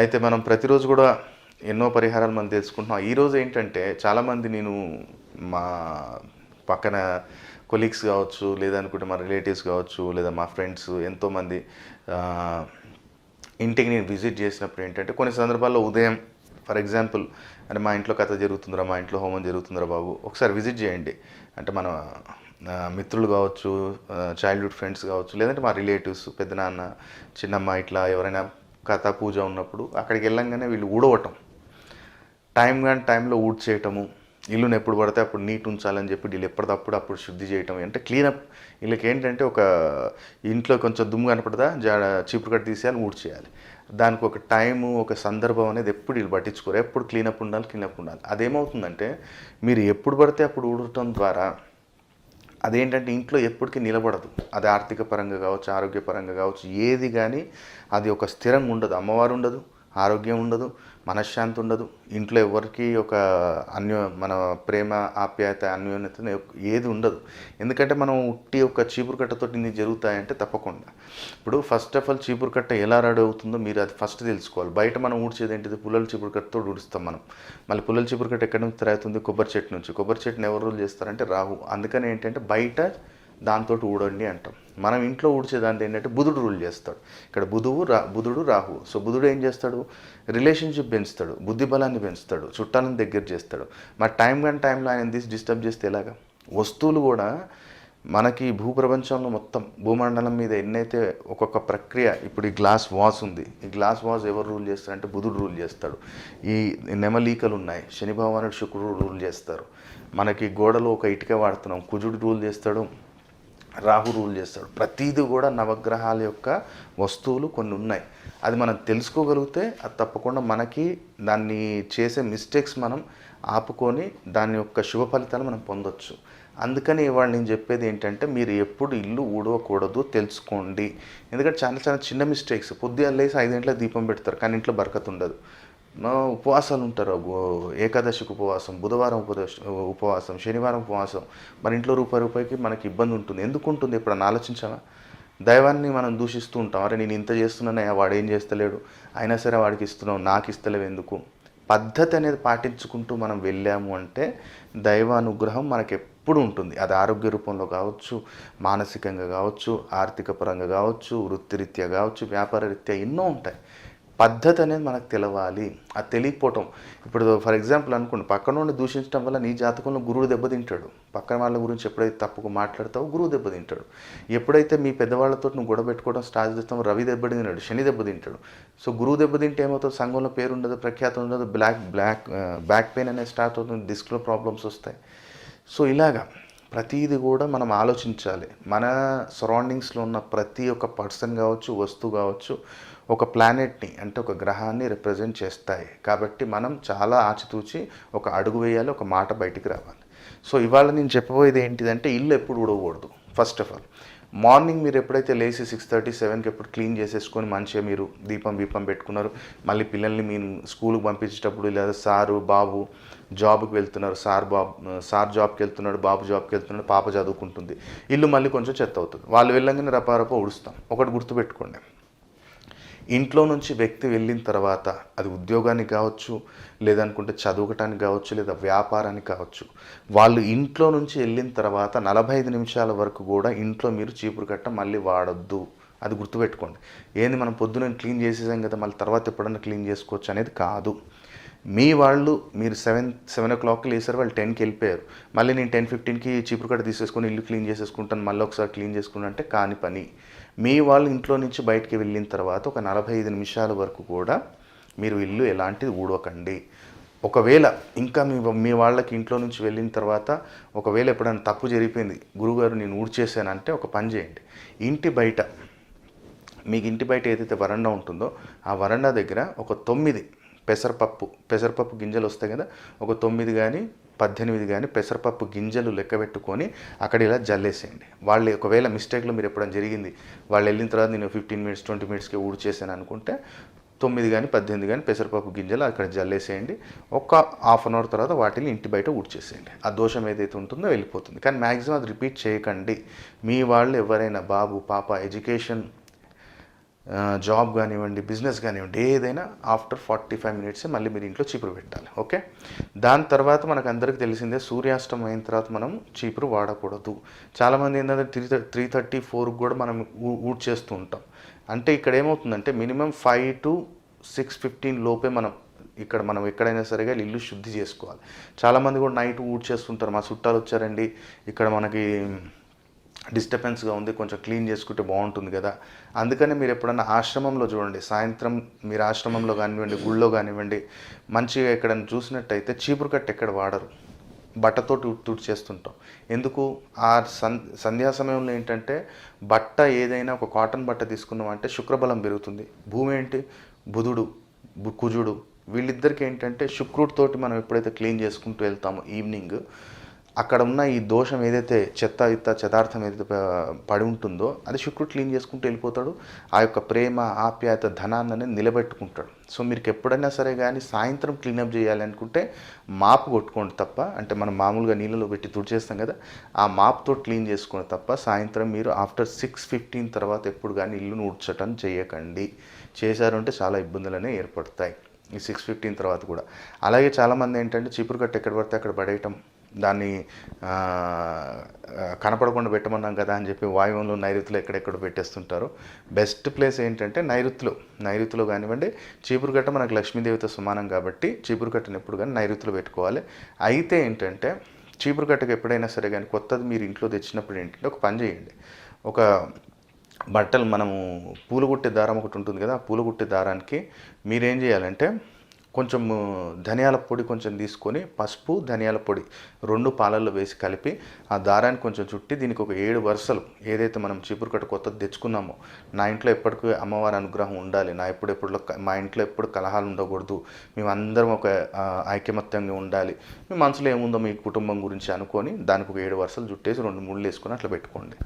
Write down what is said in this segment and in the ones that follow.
అయితే మనం ప్రతిరోజు కూడా ఎన్నో పరిహారాలు మనం తెలుసుకుంటున్నాం. ఈరోజు ఏంటంటే చాలామంది నేను మా పక్కన కొలీగ్స్ కావచ్చు లేదనుకుంటే మా రిలేటివ్స్ కావచ్చు లేదా మా ఫ్రెండ్స్ ఎంతోమంది ఇంటికి నేను విజిట్ చేసినప్పుడు ఏంటంటే కొన్ని సందర్భాల్లో ఉదయం ఫర్ ఎగ్జాంపుల్ అంటే మా ఇంట్లో కథ జరుగుతుందిరా మా ఇంట్లో హోమం జరుగుతుందిరా బాబు ఒకసారి విజిట్ చేయండి. అంటే మన మిత్రులు కావచ్చు చైల్డ్హుడ్ ఫ్రెండ్స్ కావచ్చు లేదంటే మా రిలేటివ్స్ పెద్దనాన్న చిన్నమ్మ ఇట్లా ఎవరైనా కథ పూజ ఉన్నప్పుడు అక్కడికి వెళ్ళంగానే వీళ్ళు ఊడవటం. టైం కానీ టైంలో ఊడ్ చేయటము ఇల్లుని ఎప్పుడు పడితే అప్పుడు నీట్ ఉంచాలని చెప్పి వీళ్ళు ఎప్పటికప్పుడు అప్పుడు శుద్ధి చేయటం. అంటే క్లీనప్ వీళ్ళకి ఏంటంటే ఒక ఇంట్లో కొంచెం దుమ్ము కనపడదా జా చీపురు కట్ట తీసేయాలి ఊడ్ చేయాలి. దానికి ఒక టైము ఒక సందర్భం అనేది ఎప్పుడు వీళ్ళు పట్టించుకోరు. ఎప్పుడు క్లీనప్ ఉండాలి క్లీనప్ ఉండాలి. అదేమవుతుందంటే మీరు ఎప్పుడు పడితే అప్పుడు ఊడటం ద్వారా అదేంటంటే ఇంట్లో ఎప్పటికీ నిలబడదు. అది ఆర్థిక పరంగా కావచ్చు ఆరోగ్యపరంగా కావచ్చు ఏది కానీ అది ఒక స్థిరంగా ఉండదు. అమ్మవారు ఉండదు. ఆరోగ్యం ఉండదు మనశ్శాంతి ఉండదు. ఇంట్లో ఎవరికి ఒక అన్యో మన ప్రేమ ఆప్యాయత అన్యోన్యత ఏది ఉండదు. ఎందుకంటే మనం ఉట్టి ఒక చీపురు కట్టతో ఇన్ని జరుగుతాయంటే తప్పకుండా. ఇప్పుడు ఫస్ట్ ఆఫ్ ఆల్ చీపురు కట్ట ఎలా రెడీ అవుతుందో మీరు అది ఫస్ట్ తెలుసుకోవాలి. బయట మనం ఊడ్చేది ఏంటిది? పుల్లల చీపురు కట్టతో ఊడుస్తాం మనం. మళ్ళీ పుల్లల చీపురు కట్ట ఎక్కడి నుంచి తయారవుతుంది? కొబ్బరి చెట్టు నుంచి. కొబ్బరి చెట్టుని ఎవరు రూల్ చేస్తారంటే రాహు. అందుకని ఏంటంటే బయట దాంతో ఊడండి అంటాం. మనం ఇంట్లో ఊడ్చే దాంతో ఏంటంటే బుధుడు రూల్ చేస్తాడు. ఇక్కడ బుధువు రా బుధుడు రాహు. సో బుధుడు ఏం చేస్తాడు? రిలేషన్షిప్ పెంచుతాడు. బుద్ధి బలాన్ని పెంచుతాడు. చుట్టాలను దగ్గర చేస్తాడు. మరి టైం కానీ టైంలో ఆయన తీసి డిస్టర్బ్ చేస్తే ఎలాగా? వస్తువులు కూడా మనకి భూప్రపంచంలో మొత్తం భూమండలం మీద ఎన్నైతే ఒక్కొక్క ప్రక్రియ ఇప్పుడు ఈ గ్లాస్ వాస్ ఉంది. ఈ గ్లాస్ వాస్ ఎవరు రూల్ చేస్తారంటే బుధుడు రూల్ చేస్తాడు. ఈ నెమలీకలు ఉన్నాయి. శని భగవానుడు శుక్రుడు రూల్ చేస్తారు. మనకి గోడలో ఒక ఇటుక వాడుతున్నాం. కుజుడు రూల్ చేస్తాడు. రాహు రూల్ చేస్తాడు. ప్రతిదీ కూడా నవగ్రహాల యొక్క వస్తువులు కొన్ని ఉన్నాయి. అది మనం తెలుసుకోగలిగితే అది తప్పకుండా మనకి దాన్ని చేసే మిస్టేక్స్ మనం ఆపుకొని దాని యొక్క శుభ ఫలితాలు మనం పొందొచ్చు. అందుకని ఇవాళ నేను చెప్పేది ఏంటంటే మీరు ఎప్పుడు ఇల్లు ఊడవకూడదు తెలుసుకోండి. ఎందుకంటే చాలా చాలా చిన్న మిస్టేక్స్ పొద్దున్న లేసి ఐదు గంటల దీపం పెడతారు కానీ ఇంట్లో బరకత ఉండదు ఉపవాసాలు ఉంటారు. ఏకాదశికి ఉపవాసం బుధవారం ఉపదేశ ఉపవాసం శనివారం ఉపవాసం మన ఇంట్లో రూపాయి రూపాయికి మనకి ఇబ్బంది ఉంటుంది. ఎందుకు ఉంటుంది? ఎప్పుడన్నా ఆలోచించామా దైవాన్ని మనం దూషిస్తూ ఉంటాం. అరే నేను ఇంత చేస్తున్నానయ్యా వాడు ఏం చేస్తలేడు. అయినా సరే వాడికి ఇస్తున్నావు నాకు ఇస్తలేవు ఎందుకు? పద్ధతి అనేది పాటించుకుంటూ మనం వెళ్ళాము అంటే దైవ అనుగ్రహం మనకి ఎప్పుడు ఉంటుంది. అది ఆరోగ్య రూపంలో కావచ్చు మానసికంగా కావచ్చు ఆర్థిక పరంగా కావచ్చు వృత్తిరీత్యా కావచ్చు వ్యాపార రీత్యా ఎన్నో ఉంటాయి. పద్ధతి అనేది మనకు తెలవాలి. అది తెలియకపోవటం ఇప్పుడు ఫర్ ఎగ్జాంపుల్ అనుకోండి పక్కన నుండి దూషించడం వల్ల నీ జాతకంలో గురువు దెబ్బతింటాడు పక్కన వాళ్ళ గురించి ఎప్పుడైతే తప్పుకు మాట్లాడతావో గురువు దెబ్బతింటాడు ఎప్పుడైతే మీ పెద్దవాళ్ళతో నువ్వు గొడవ పెట్టుకోవడం స్టార్ట్ చేస్తావో రవి దెబ్బతిన్నాడు శని దెబ్బతింటాడు సో గురువు దెబ్బతింటే ఏమవుతుంది? సంఘంలో పేరు ఉండదు ప్రఖ్యాతం ఉండదు బ్లాక్ బ్లాక్ బ్యాక్ పెయిన్ అనేది స్టార్ట్ అవుతుంది డిస్క్లో ప్రాబ్లమ్స్ వస్తాయి. సో ఇలాగా ప్రతీది కూడా మనం ఆలోచించాలి. మన సరౌండింగ్స్లో ఉన్న ప్రతి ఒక్క పర్సన్ కావచ్చు వస్తువు కావచ్చు ఒక ప్లానెట్ని అంటే ఒక గ్రహాన్ని రిప్రజెంట్ చేస్తాయి. కాబట్టి మనం చాలా ఆచితూచి ఒక అడుగు వేయాలి ఒక మాట బయటికి రావాలి. సో ఇవాళ నేను చెప్పబోయేది ఏంటిదంటే ఇల్లు ఎప్పుడు ఉడవకూడదు ఫస్ట్ ఆఫ్ ఆల్ మార్నింగ్ మీరు ఎప్పుడైతే లేచి సిక్స్ థర్టీ సెవెన్కి ఎప్పుడు క్లీన్ చేసేసుకొని మంచిగా మీరు దీపం దీపం పెట్టుకున్నారు మళ్ళీ పిల్లల్ని మీరు స్కూల్కి పంపించేటప్పుడు లేదా సారు బాబు జాబ్కి వెళ్తున్నారు సార్ బాబు సార్ జాబ్కి వెళ్తున్నాడు బాబు జాబ్కి వెళ్తున్నాడు పాప చదువుకుంటుంది. ఇల్లు మళ్ళీ కొంచెం చెత్త అవుతుంది. వాళ్ళు వెళ్ళంగానే రపారప ఉడుస్తాం ఒకటి గుర్తుపెట్టుకోండి. ఇంట్లో నుంచి వ్యక్తి వెళ్ళిన తర్వాత అది ఉద్యోగానికి కావచ్చు లేదనుకుంటే చదువుకటానికి కావచ్చు లేదా వ్యాపారానికి కావచ్చు వాళ్ళు ఇంట్లో నుంచి వెళ్ళిన తర్వాత నలభై ఐదు నిమిషాల వరకు కూడా ఇంట్లో మీరు చీపురు కట్ట మళ్ళీ వాడొద్దు. అది గుర్తుపెట్టుకోండి. ఏంది మనం పొద్దున క్లీన్ చేసేసాం కదా మళ్ళీ తర్వాత ఎప్పుడన్నా క్లీన్ చేసుకోవచ్చు అనేది కాదు. మీ వాళ్ళు మీరు సెవెన్ సెవెన్ ఓ క్లాక్కి లేసారు వాళ్ళు టెన్కి వెళ్ళిపోయారు. మళ్ళీ నేను టెన్ ఫిఫ్టీన్కి చీపురు కట్ట తీసేసుకొని ఇల్లు క్లీన్ చేసేసుకుంటాను మళ్ళీ ఒకసారి క్లీన్ చేసుకుంటా అంటే కాని పని. మీ వాళ్ళు ఇంట్లో నుంచి బయటికి వెళ్ళిన తర్వాత ఒక నలభై ఐదు నిమిషాల వరకు కూడా మీరు ఇల్లు ఎలాంటిది ఊడవకండి. ఒకవేళ ఇంకా మీ మీ వాళ్ళకి ఇంట్లో నుంచి వెళ్ళిన తర్వాత ఒకవేళ ఎప్పుడైనా తప్పు జరిగిపోయింది గురుగారు నేను ఊడ్చేసానంటే ఒక పని చేయండి. ఇంటి బయట మీకు ఇంటి బయట ఏదైతే వరండా ఉంటుందో ఆ వరండా దగ్గర ఒక తొమ్మిది పెసరపప్పు పెసరపప్పు గింజలు వస్తాయి కదా ఒక తొమ్మిది కానీ పద్దెనిమిది కానీ పెసరపప్పు గింజలు లెక్క పెట్టుకొని అక్కడ ఇలా జల్లేసేయండి. వాళ్ళు ఒకవేళ మిస్టేక్లో మీరు ఎప్పుడైనా జరిగింది వాళ్ళు వెళ్ళిన తర్వాత నేను ఫిఫ్టీన్ మినిట్స్ ట్వంటీ మినిట్స్కి ఊడ్చేసాను అనుకుంటే తొమ్మిది కానీ పద్దెనిమిది కానీ పెసరపప్పు గింజలు అక్కడ జల్లేసేయండి. ఒక హాఫ్ అన్ అవర్ తర్వాత వాటిని ఇంటి బయట ఊడ్చేసేయండి ఆ దోషం ఏదైతే ఉంటుందో వెళ్ళిపోతుంది. కానీ మ్యాక్సిమం అది రిపీట్ చేయకండి. మీ వాళ్ళు ఎవరైనా బాబు పాప ఎడ్యుకేషన్ జాబ్ కానివ్వండి బిజినెస్ కానివ్వండి ఏదైనా ఆఫ్టర్ ఫార్టీ ఫైవ్ మినిట్స్ మళ్ళీ మీరు ఇంట్లో చీపురు పెట్టాలి ఓకే? దాని తర్వాత మనకు అందరికీ తెలిసిందే సూర్యాస్తం అయిన తర్వాత మనం చీపురు వాడకూడదు. చాలామంది ఏంటంటే త్రీ త్రీ థర్టీ ఫోర్కి కూడా మనం ఊ- ఊడ్ చేస్తూ ఉంటాం. అంటే ఇక్కడ ఏమవుతుందంటే minimum five to six fifteen లోపే మనం ఇక్కడ మనం ఎక్కడైనా సరిగా ఇల్లు శుద్ధి చేసుకోవాలి. చాలామంది కూడా నైట్ ఊడ్ చేస్తుంటారు మా చుట్టాలు వచ్చారండి ఇక్కడ మనకి డిస్టర్బెన్స్గా ఉంది కొంచెం క్లీన్ చేసుకుంటే బాగుంటుంది కదా. అందుకనే మీరు ఎప్పుడన్నా ఆశ్రమంలో చూడండి సాయంత్రం మీరు ఆశ్రమంలో కానివ్వండి గుళ్ళో కానివ్వండి మంచిగా ఎక్కడైనా చూసినట్టయితే చీపురు కట్ట ఎక్కడ వాడరు. బట్టతోటి తుడి చేస్తుంటాం. ఎందుకు? ఆ సన్ సంధ్యా సమయంలో ఏంటంటే బట్ట ఏదైనా ఒక కాటన్ బట్ట తీసుకున్నాం అంటే శుక్రబలం పెరుగుతుంది. భూమి ఏంటి? బుధుడు బు- కుజుడు. వీళ్ళిద్దరికి ఏంటంటే శుక్రుడితోటి మనం ఎప్పుడైతే క్లీన్ చేసుకుంటూ వెళ్తామో ఈవినింగ్ అక్కడ ఉన్న ఈ దోషం ఏదైతే చెత్త ఇత్త చెదార్థం ఏదైతే పడి ఉంటుందో అది శుక్రుడు క్లీన్ చేసుకుంటూ వెళ్ళిపోతాడు. ఆ యొక్క ప్రేమ ఆప్యాయత ధనాన్ని అనేది నిలబెట్టుకుంటాడు. సో మీరు ఎప్పుడైనా సరే కానీ సాయంత్రం క్లీనప్ చేయాలి అనుకుంటే మాపు కొట్టుకోండి తప్ప అంటే మనం మామూలుగా నీళ్ళలో పెట్టి తుడిచేస్తాం కదా ఆ మాప్తో క్లీన్ చేసుకోండి తప్ప సాయంత్రం మీరు ఆఫ్టర్ సిక్స్ ఫిఫ్టీన్ తర్వాత ఎప్పుడు కానీ ఇల్లును ఉడ్చటం చేయకండి. చేశారంటే చాలా ఇబ్బందులనే ఏర్పడతాయి ఈ సిక్స్ ఫిఫ్టీన్ తర్వాత కూడా. అలాగే చాలామంది ఏంటంటే చీపురు కట్ట ఎక్కడ పడితే అక్కడ పడేయటం దాన్ని కనపడకుండా పెట్టమన్నాం కదా అని చెప్పి వాయువంలో నైరుతిలో ఎక్కడెక్కడ పెట్టేస్తుంటారు. బెస్ట్ ప్లేస్ ఏంటంటే నైరుతులు. నైరుతిలో కానివ్వండి చీపురు కట్ట మనకు లక్ష్మీదేవితో సమానం కాబట్టి చీపురుగట్టను ఎప్పుడు కానీ నైరుతులు పెట్టుకోవాలి. అయితే ఏంటంటే చీపురుగట్టకు ఎప్పుడైనా సరే కానీ కొత్తది మీరు ఇంట్లో తెచ్చినప్పుడు ఏంటంటే ఒక పని చేయండి. ఒక బట్టలు మనము పూలు కుట్టే దారం ఒకటి ఉంటుంది కదా ఆ పూలు కుట్టే దారానికి మీరేం చేయాలంటే కొంచెం ధనియాల పొడి కొంచెం తీసుకొని పసుపు ధనియాల పొడి రెండు పాలల్లో వేసి కలిపి ఆ దారాన్ని కొంచెం చుట్టి దీనికి ఒక ఏడు వరుసలు ఏదైతే మనం చీపురు కట్ట కొత్తది తెచ్చుకున్నామో నా ఇంట్లో ఎప్పటికీ అమ్మవారి అనుగ్రహం ఉండాలి. నా ఎప్పుడెప్పుడు మా ఇంట్లో ఎప్పుడు కలహాలు ఉండకూడదు. మేమందరం ఒక ఐక్యమత్యంగా ఐకమత్యంగా ఉండాలి. మీ మనసులో ఏముందో మీ కుటుంబం గురించి అనుకొని దానికి ఒక ఏడు వరుసలు చుట్టేసి రెండు ముళ్ళు వేసుకొని అట్లా పెట్టుకోండి.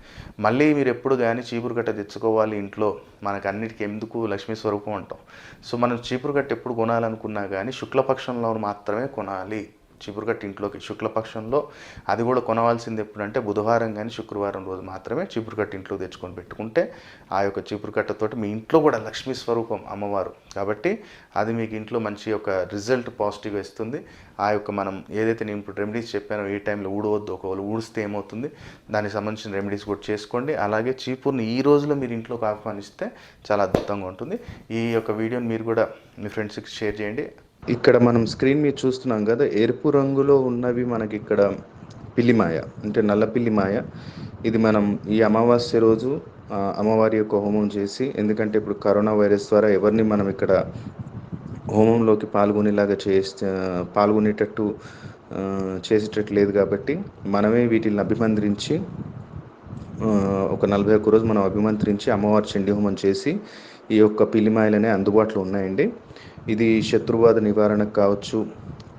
మళ్ళీ మీరు ఎప్పుడు కానీ చీపురు కట్ట తెచ్చుకోవాలి ఇంట్లో. మనకు అన్నిటికీ ఎందుకు లక్ష్మీ స్వరూపం అంటాం. సో మనం చీపురు కట్ట ఎప్పుడు కొనాలనుకున్నా కానీ శుక్లపక్షంలో మాత్రమే కొనాలి. చీపురు కట్ట ఇంట్లోకి శుక్లపక్షంలో అది కూడా కొనవలసింది ఎప్పుడంటే బుధవారం కానీ శుక్రవారం రోజు మాత్రమే చీపురు కట్ట ఇంట్లో తెచ్చుకొని పెట్టుకుంటే ఆ యొక్క చీపురు కట్టతోటి మీ ఇంట్లో కూడా లక్ష్మీ స్వరూపం అమ్మవారు. కాబట్టి అది మీకు ఇంట్లో మంచి ఒక రిజల్ట్ పాజిటివ్గా ఇస్తుంది. ఆ యొక్క మనం ఏదైతే నేను ఇప్పుడు రెమెడీస్ చెప్పానో ఏ టైంలో ఊడవద్దు ఒకవేళ ఊడిస్తే ఏమవుతుంది? దానికి సంబంధించిన రెమెడీస్ కూడా చేసుకోండి. అలాగే చీపుర్ని ఈ రోజులో మీరు ఇంట్లోకి ఆహ్వానిస్తే చాలా అద్భుతంగా ఉంటుంది. ఈ యొక్క వీడియోని మీరు కూడా మీ ఫ్రెండ్స్కి షేర్ చేయండి. ఇక్కడ మనం స్క్రీన్ మీద చూస్తున్నాం కదా ఎరుపు రంగులో ఉన్నవి మనకి ఇక్కడ పిల్లిమాయ అంటే నల్ల పిల్లిమాయ ఇది మనం ఈ అమావాస్య రోజు అమ్మవారి యొక్క హోమం చేసి ఎందుకంటే ఇప్పుడు కరోనా వైరస్ ద్వారా ఎవరిని మనం ఇక్కడ హోమంలోకి పాల్గొనేలాగా చేస్తే పాల్గొనేటట్టు చేసేటట్టు లేదు కాబట్టి మనమే వీటిని అభిమంత్రించి ఒక నలభై ఒక్క రోజు మనం అభిమంత్రించి అమ్మవారి చండీ హోమం చేసి ఈ యొక్క పిల్లిమాయలనే అందుబాటులో ఉన్నాయండి. ఇది శత్రువాద నివారణకు కావచ్చు.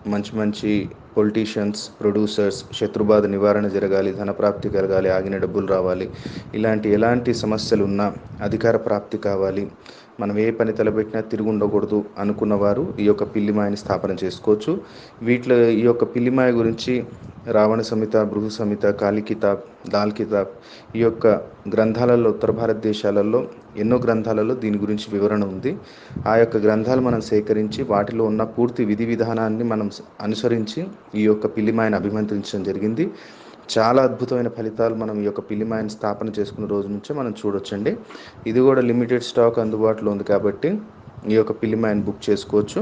మంచి మంచి పొలిటీషియన్స్ ప్రొడ్యూసర్స్ శత్రుబాధ నివారణ జరగాలి ధనప్రాప్తి కలగాలి ఆగిన డబ్బులు రావాలి. ఇలాంటి ఎలాంటి సమస్యలు ఉన్నా అధికార ప్రాప్తి కావాలి. మనం ఏ పని తలపెట్టినా తిరిగి ఉండకూడదు అనుకున్న వారు ఈ యొక్క పిల్లిమాయని స్థాపన చేసుకోవచ్చు. వీటిలో ఈ యొక్క పిల్లిమాయ గురించి రావణ సమిత బృహు సమిత కాళీ కితాబ్ దాల్ కితాబ్ ఈ యొక్క గ్రంథాలలో ఉత్తర భారతదేశాలలో ఎన్నో గ్రంథాలలో దీని గురించి వివరణ ఉంది. ఆ యొక్క గ్రంథాలు మనం సేకరించి వాటిలో ఉన్న పూర్తి విధి విధానాన్ని మనం అనుసరించి ఈ యొక్క పిల్లిమాయను అభిమంత్రించడం జరిగింది. చాలా అద్భుతమైన ఫలితాలు మనం ఈ యొక్క పిల్లిమాయను స్థాపన చేసుకున్న రోజు నుంచే మనం చూడొచ్చండి. ఇది కూడా లిమిటెడ్ స్టాక్ అందుబాటులో ఉంది కాబట్టి ఈ యొక్క పిల్లిమాయను బుక్ చేసుకోవచ్చు.